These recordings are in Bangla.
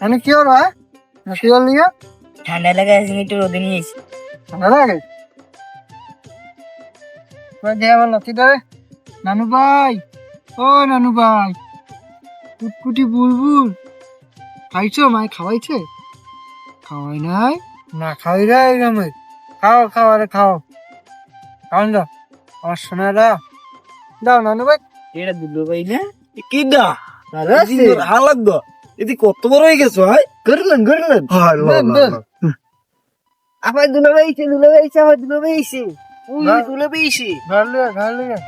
মানে কি হলো হ্যাঁ কি হল নিয়ে ঠান্ডা লাগা আছে একটু রোদে নিয়ে এসি ঠান্ডা লাগে? দিয়ে আমার লতিটারে নানু ভাই ও নানু ভাই। কুটকুটি বুলবুল। খাইছো? মাই খাওয়াইছে খাওয়াই নাই? না খাওয়াই রে গ্রামে খাও খাও আরে খাও। খাওয়ান দাও আমার সোনারা দাও নানু ভাই। এটা ভাই না? কি দা? ভালো আছে? এদি কত বড় হয়ে গেছো করলেন করলেন। আমার দুলো দুলো ভাই আমার দুলো। দুলো লিয়ে ঘর লিয়ে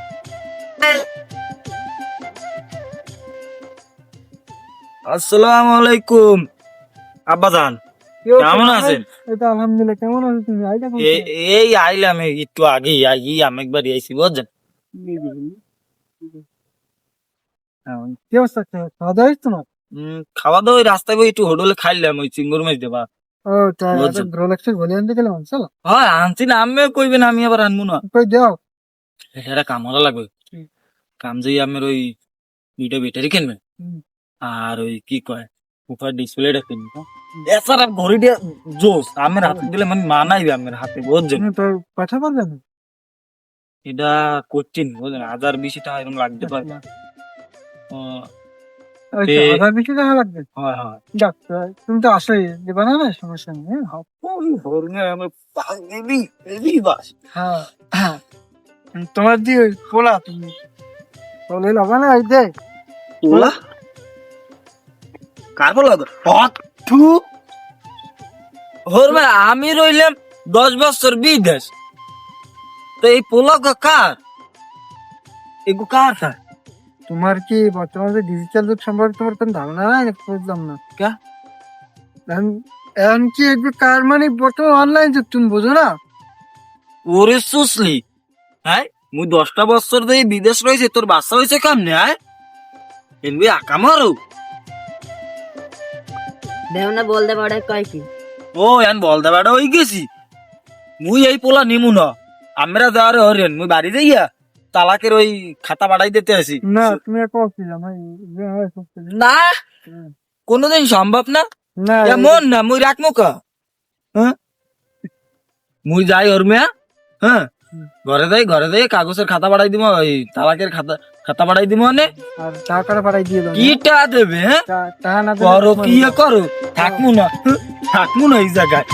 আসসালামু আলাইকুম আব্বাজান কেমন আছেন? এই তো আলহামদুলিল্লাহ কেমন আছো তুমি? এই আইলাম একটু আগে আই আমি একবার আইছি বুঝছেন? কি অবস্থা? খাওয়া দাওয়া হয়েছে তোমার? খাওয়া দাওয়া ওই রাস্তায় বই একটু হোটেলে খাইলাম ওই চিঙ্গুর মাছ দেবা। ও তাই রোলেক্সের গলি আনতে গেলাম চলো হয় আনছি না আমি কইবেন আমি আবার আনব না। কই এটা কাম লাগবে। কাম যে আমার ওই দুইটা ব্যাটারি কিনবেন আর ওই কি কয় উপর ডিসপ্লেটা কিনবে। এছাড়া ঘড়ি দিয়ে জোস আমার হাতে দিলে মানে মানাইবে আমার হাতে বুঝছেন তুমি তো পাঠা এটা কঠিন বুঝলেন হাজার বেশি টাকা এরকম লাগতে পারে। ও, তো, বেশি টাকা লাগবে। হয় হয়। ডাক্তার তুমি তো আসোই দেবা না সমস্যা নেই পাগলি এলি বাস হ্যাঁ। তোমার দি পোলা তুমি। পোলে লাগা না এই দে। ওলা কার বলা হট টু হরমে আমি রইলাম দশ বছর বিদেশ। তো এই পোলক কার? এগু কার কার? তোমার কি বর্তমানে ডিজিটাল যুগ সম্পর্কে তোমার কোনো ধারণা নাই? না বুঝলাম না। কা? এখন কি কার মানে বর্তমানে অনলাইন যুগ তুমি বোঝো না? ওরে সুসলি। হ্যাঁ মুই দশটা বছর ধরে বিদেশ রয়েছে তোর বাচ্চা হয়েছে কেমনে হ্যাঁ? এনবি আকা মারো। দেও না বলতে পারে কয় কি? ও এন বল দেবাটা হয়ে গেছি। মুই এই পোলা নিমু না। আমরা যাওয়ারে হরেন মুই বাড়ি যাইয়া তালাকের ওই খাতা বাড়াই দিতে আসি। না তুমি। না কোনোদিন সম্ভব না। না এমন না মুই রাখমু কা। হ্যাঁ? মুই যাই ওর মেয়া হ্যাঁ? ঘরে যাই ঘরে যাই কাগজের খাতা বাড়াই দিব ওই তালাকের খাতা খাতা বাড়াই দিব মানে টাকাটা পাঠাই দিয়ে দাও। কিটা দেবে হ্যাঁ? করো কি করো? থাকমু না থাকমু না এই জায়গায়।